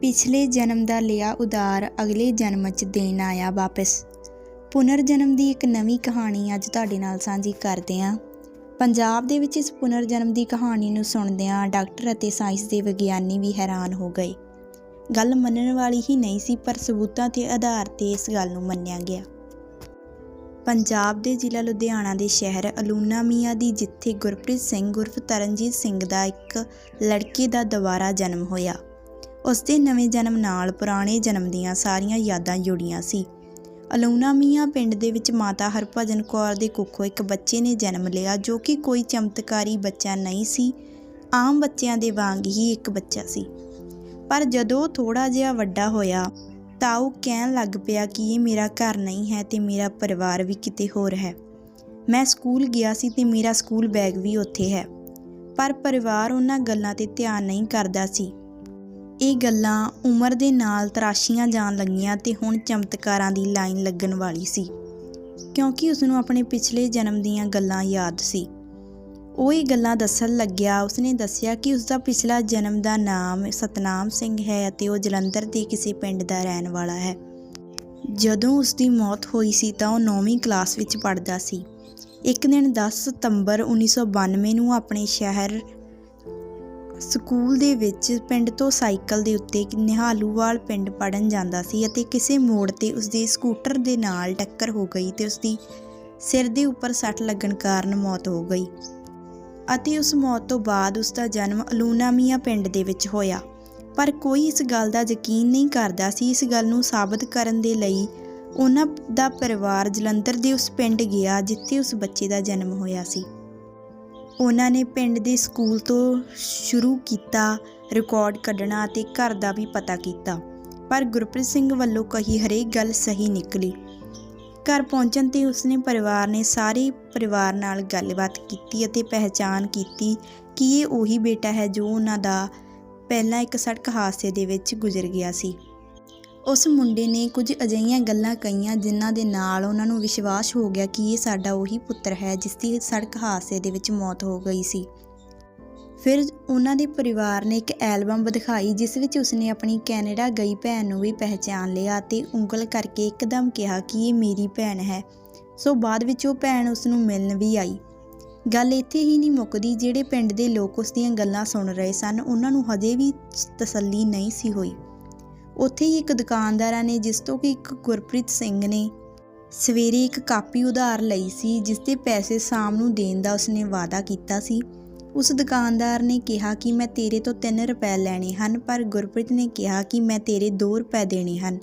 ਪਿਛਲੇ ਜਨਮ ਦਾ ਲਿਆ ਉਦਾਰ ਅਗਲੇ ਜਨਮ 'ਚ ਦੇਣ ਆਇਆ ਵਾਪਸ। ਪੁਨਰ ਜਨਮ ਦੀ ਇੱਕ ਨਵੀਂ ਕਹਾਣੀ ਅੱਜ ਤੁਹਾਡੇ ਨਾਲ ਸਾਂਝੀ ਕਰਦੇ ਹਾਂ। ਪੰਜਾਬ ਦੇ ਵਿੱਚ ਇਸ ਪੁਨਰ ਜਨਮ ਦੀ ਕਹਾਣੀ ਨੂੰ ਸੁਣਦਿਆਂ ਡਾਕਟਰ ਅਤੇ ਸਾਇੰਸ ਦੇ ਵਿਗਿਆਨੀ ਵੀ ਹੈਰਾਨ ਹੋ ਗਏ। ਗੱਲ ਮੰਨਣ ਵਾਲੀ ਹੀ ਨਹੀਂ ਸੀ, ਪਰ ਸਬੂਤਾਂ ਦੇ ਆਧਾਰ ਤੇ ਇਸ ਗੱਲ ਨੂੰ ਮੰਨਿਆ ਗਿਆ। ਪੰਜਾਬ ਦੇ ਜ਼ਿਲ੍ਹਾ ਲੁਧਿਆਣਾ ਦੇ ਸ਼ਹਿਰ ਅਲੂਨਾ ਮੀਆਂ ਦੀ ਜਿੱਥੇ ਗੁਰਪ੍ਰੀਤ ਸਿੰਘ ਗੁਰਫ ਤਰਨਜੀਤ ਸਿੰਘ ਦਾ ਇੱਕ ਲੜਕੇ ਦਾ ਦੁਬਾਰਾ ਜਨਮ ਹੋਇਆ। ਉਸ ਦੇ ਨਵੇਂ ਜਨਮ ਨਾਲ ਪੁਰਾਣੇ ਜਨਮ ਦੀਆਂ ਸਾਰੀਆਂ ਯਾਦਾਂ ਜੁੜੀਆਂ ਸੀ। ਅਲੂਨਾ ਮੀਆਂ ਪਿੰਡ ਦੇ ਵਿੱਚ ਮਾਤਾ ਹਰਭਜਨ ਕੌਰ ਦੇ ਕੁੱਖੋਂ ਇੱਕ ਬੱਚੇ ਨੇ ਜਨਮ ਲਿਆ, ਜੋ ਕਿ ਕੋਈ ਚਮਤਕਾਰੀ ਬੱਚਾ ਨਹੀਂ ਸੀ। ਆਮ ਬੱਚਿਆਂ ਦੇ ਵਾਂਗ ਹੀ ਇੱਕ ਬੱਚਾ ਸੀ। ਪਰ ਜਦੋਂ ਥੋੜਾ ਜਿਹਾ ਵੱਡਾ ਹੋਇਆ, ਤਾਂ ਉਹ ਕਹਿਣ ਲੱਗ ਪਿਆ ਕਿ ਇਹ ਮੇਰਾ ਘਰ ਨਹੀਂ ਹੈ ਤੇ ਮੇਰਾ ਪਰਿਵਾਰ ਵੀ ਕਿਤੇ ਹੋਰ ਹੈ। ਮੈਂ ਸਕੂਲ ਗਿਆ ਸੀ ਤੇ ਮੇਰਾ ਸਕੂਲ ਬੈਗ ਵੀ ਉੱਥੇ ਹੈ। ਪਰ ਪਰਿਵਾਰ ਉਹਨਾਂ ਗੱਲਾਂ ਤੇ ਧਿਆਨ ਨਹੀਂ ਕਰਦਾ ਸੀ। ਇਹ ਗੱਲਾਂ ਉਮਰ ਦੇ ਨਾਲ ਤਰਾਸ਼ੀਆਂ ਜਾਣ ਲੱਗੀਆਂ ਤੇ ਹੁਣ ਚਮਤਕਾਰਾਂ ਦੀ ਲਾਈਨ ਲੱਗਣ ਵਾਲੀ ਸੀ। ਕਿਉਂਕਿ ਉਸ ਨੂੰ ਆਪਣੇ ਪਿਛਲੇ ਜਨਮ ਦੀਆਂ ਗੱਲਾਂ ਯਾਦ ਸੀ। ਉਹ ਇਹ ਗੱਲਾਂ ਦੱਸਣ ਲੱਗਿਆ, ਉਸਨੇ ਦੱਸਿਆ ਕਿ ਉਸ ਦਾ ਪਿਛਲਾ ਜਨਮ ਦਾ ਨਾਮ ਸਤਨਾਮ ਸਿੰਘ ਹੈ ਅਤੇ ਉਹ ਜਲੰਧਰ ਦੇ ਕਿਸੇ ਪਿੰਡ ਦਾ ਰਹਿਣ ਵਾਲਾ ਹੈ। ਜਦੋਂ ਉਸ ਦੀ ਮੌਤ ਹੋਈ ਸੀ ਤਾਂ ਉਹ 9ਵੀਂ ਕਲਾਸ ਵਿੱਚ ਪੜ੍ਹਦਾ ਸੀ। ਇੱਕ ਦਿਨ 10 ਸਤੰਬਰ 1992 ਨੂੰ ਆਪਣੇ ਸ਼ਹਿਰ ਸਕੂਲ ਦੇ ਵਿੱਚ ਪਿੰਡ ਤੋਂ ਸਾਈਕਲ ਦੇ ਉੱਤੇ ਨਿਹਾਲੂਵਾਲ ਪਿੰਡ ਪੜਨ ਜਾਂਦਾ ਸੀ ਅਤੇ ਕਿਸੇ ਮੋੜ ਤੇ ਉਸਦੇ ਸਕੂਟਰ ਦੇ ਨਾਲ ਟੱਕਰ ਹੋ ਗਈ ਤੇ ਉਸਦੀ ਸਿਰ ਦੇ ਉੱਪਰ ਸੱਟ ਲੱਗਣ ਕਾਰਨ ਮੌਤ ਹੋ ਗਈ ਅਤੇ ਉਸ ਮੌਤ ਤੋਂ ਬਾਅਦ ਉਸ ਦਾ ਜਨਮ ਅਲੂਨਾਮੀਆ ਪਿੰਡ ਦੇ ਵਿੱਚ ਹੋਇਆ। ਪਰ ਕੋਈ ਇਸ ਗੱਲ ਦਾ ਯਕੀਨ ਨਹੀਂ ਕਰਦਾ ਸੀ। ਇਸ ਗੱਲ ਨੂੰ ਸਾਬਤ ਕਰਨ ਦੇ ਲਈ ਉਹਨਾਂ ਦਾ ਪਰਿਵਾਰ ਜਲੰਧਰ ਦੇ ਉਸ ਪਿੰਡ ਗਿਆ, ਜਿੱਥੇ ਉਸ ਬੱਚੇ ਦਾ ਜਨਮ ਹੋਇਆ ਸੀ। ਉਹਨਾਂ ਨੇ ਪਿੰਡ ਦੇ ਸਕੂਲ ਤੋਂ ਸ਼ੁਰੂ ਕੀਤਾ ਰਿਕਾਰਡ ਕੱਢਣਾ ਅਤੇ ਘਰ ਦਾ ਵੀ ਪਤਾ ਕੀਤਾ। ਪਰ ਗੁਰਪ੍ਰੀਤ ਸਿੰਘ ਵੱਲੋਂ ਕਹੀ ਹਰੇਕ ਗੱਲ ਸਹੀ ਨਿਕਲੀ। ਘਰ ਪਹੁੰਚਣ ਤੇ ਉਸਨੇ ਪਰਿਵਾਰ ਨੇ ਸਾਰੇ ਪਰਿਵਾਰ ਨਾਲ ਗੱਲਬਾਤ ਕੀਤੀ ਅਤੇ ਪਹਿਚਾਨ ਕੀਤੀ ਕਿ ਇਹ ਉਹੀ ਬੇਟਾ ਹੈ ਜੋ ਉਹਨਾਂ ਦਾ ਪਹਿਲਾਂ ਇੱਕ ਸੜਕ ਹਾਦਸੇ ਦੇ ਵਿੱਚ ਗੁਜ਼ਰ ਗਿਆ ਸੀ। ਉਸ ਮੁੰਡੇ ਨੇ ਕੁਝ ਅਜਿਹੀਆਂ ਗੱਲਾਂ ਕਹੀਆਂ ਜਿਨ੍ਹਾਂ ਦੇ ਨਾਲ ਉਹਨਾਂ ਨੂੰ ਵਿਸ਼ਵਾਸ ਹੋ ਗਿਆ ਕਿ ਇਹ ਸਾਡਾ ਉਹੀ ਪੁੱਤਰ ਹੈ ਜਿਸ ਦੀ ਸੜਕ ਹਾਦਸੇ ਦੇ ਵਿੱਚ ਮੌਤ ਹੋ ਗਈ ਸੀ। ਫਿਰ ਉਹਨਾਂ ਦੇ ਪਰਿਵਾਰ ਨੇ ਇੱਕ ਐਲਬਮ ਦਿਖਾਈ ਜਿਸ ਵਿੱਚ ਉਸਨੇ ਆਪਣੀ ਕੈਨੇਡਾ ਗਈ ਭੈਣ ਨੂੰ ਵੀ ਪਹਿਚਾਨ ਲਿਆ ਤੇ ਉਂਗਲ ਕਰਕੇ ਇੱਕਦਮ ਕਿਹਾ ਕਿ ਇਹ ਮੇਰੀ ਭੈਣ ਹੈ। ਸੋ ਬਾਅਦ ਵਿੱਚ ਉਹ ਭੈਣ ਉਸ ਨੂੰ ਮਿਲਣ ਵੀ ਆਈ। ਗੱਲ ਇੱਥੇ ਹੀ ਨਹੀਂ ਮੁੱਕਦੀ ਜਿਹੜੇ ਪਿੰਡ ਦੇ ਲੋਕ ਉਸ ਦੀਆਂ ਗੱਲਾਂ ਸੁਣ ਰਹੇ ਸਨ, ਉਹਨਾਂ ਨੂੰ ਹਜੇ ਵੀ ਤਸੱਲੀ ਨਹੀਂ ਸੀ ਹੋਈ। ਉੱਥੇ ਹੀ ਇੱਕ ਦੁਕਾਨਦਾਰਾਂ ਨੇ, ਜਿਸ ਤੋਂ ਕਿ ਇੱਕ ਗੁਰਪ੍ਰੀਤ ਸਿੰਘ ਨੇ ਸਵੇਰੇ ਇੱਕ ਕਾਪੀ ਉਧਾਰ ਲਈ ਸੀ, ਜਿਸ ਦੇ ਪੈਸੇ ਸ਼ਾਮ ਨੂੰ ਦੇਣ ਦਾ ਉਸਨੇ ਵਾਅਦਾ ਕੀਤਾ ਸੀ। ਉਸ ਦੁਕਾਨਦਾਰ ਨੇ ਕਿਹਾ ਕਿ, ਮੈਂ ਤੇਰੇ ਤੋਂ 3 ਰੁਪਏ ਲੈਣੇ ਹਨ, ਪਰ ਗੁਰਪ੍ਰੀਤ ਨੇ ਕਿਹਾ ਕਿ, ਮੈਂ ਤੇਰੇ 2 ਰੁਪਏ ਦੇਣੇ ਹਨ।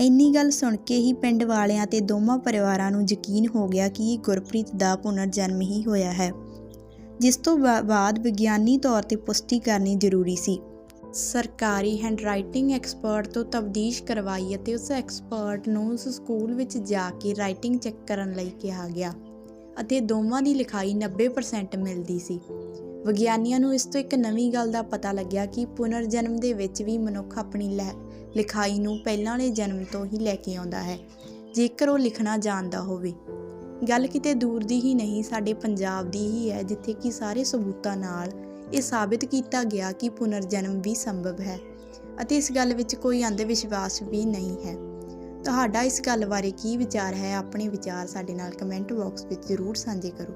ਇੰਨੀ ਗੱਲ ਸੁਣ ਕੇ ਹੀ ਪਿੰਡ ਵਾਲਿਆਂ ਤੇ ਦੋਵਾਂ ਪਰਿਵਾਰਾਂ ਨੂੰ ਯਕੀਨ ਹੋ ਗਿਆ ਕਿ ਇਹ ਗੁਰਪ੍ਰੀਤ ਦਾ ਪੁਨਰ ਜਨਮ ਹੀ ਹੋਇਆ ਹੈ, ਜਿਸ ਤੋਂ ਬਾਅਦ ਵਿਗਿਆਨੀ ਤੌਰ ਤੇ ਪੁਸ਼ਟੀ ਕਰਨੀ ਜ਼ਰੂਰੀ ਸੀ। ਸਰਕਾਰੀ ਹੈਂਡਰਾਈਟਿੰਗ ਐਕਸਪਰਟ ਤੋਂ ਤਬਦੀਸ਼ ਕਰਵਾਈ ਅਤੇ ਉਸ ਐਕਸਪਰਟ ਨੂੰ ਉਸ ਸਕੂਲ ਵਿੱਚ ਜਾ ਕੇ ਰਾਈਟਿੰਗ ਚੈੱਕ ਕਰਨ ਲਈ ਕਿਹਾ ਗਿਆ ਅਤੇ ਦੋਵਾਂ ਦੀ ਲਿਖਾਈ 90% ਮਿਲਦੀ ਸੀ। ਵਿਗਿਆਨੀਆਂ ਨੂੰ ਇਸ ਤੋਂ ਇੱਕ ਨਵੀਂ ਗੱਲ ਦਾ ਪਤਾ ਲੱਗਿਆ ਕਿ ਪੁਨਰ ਜਨਮ ਦੇ ਵਿੱਚ ਵੀ ਮਨੁੱਖ ਆਪਣੀ ਲਿਖਾਈ ਨੂੰ ਪਹਿਲਾਂ ਵਾਲੇ ਜਨਮ ਤੋਂ ਹੀ ਲੈ ਕੇ ਆਉਂਦਾ ਹੈ, ਜੇਕਰ ਉਹ ਲਿਖਣਾ ਜਾਣਦਾ ਹੋਵੇ। ਗੱਲ ਕਿਤੇ ਦੂਰ ਦੀ ਹੀ ਨਹੀਂ, ਸਾਡੇ ਪੰਜਾਬ ਦੀ ਹੀ ਹੈ, ਜਿੱਥੇ ਕਿ ਸਾਰੇ ਸਬੂਤਾਂ ਨਾਲ ਇਹ ਸਾਬਿਤ ਕੀਤਾ ਗਿਆ ਕਿ ਪੁਨਰਜਨਮ ਵੀ ਸੰਭਵ ਹੈ ਅਤੇ ਇਸ ਗੱਲ ਵਿੱਚ ਕੋਈ ਅੰਧ ਵਿਸ਼ਵਾਸ ਵੀ ਨਹੀਂ ਹੈ। ਤੁਹਾਡਾ ਇਸ ਗੱਲ ਬਾਰੇ ਕੀ ਵਿਚਾਰ ਹੈ, ਆਪਣੇ ਵਿਚਾਰ ਸਾਡੇ ਨਾਲ ਕਮੈਂਟ ਬਾਕਸ ਵਿੱਚ ਜ਼ਰੂਰ ਸਾਂਝੇ ਕਰੋ।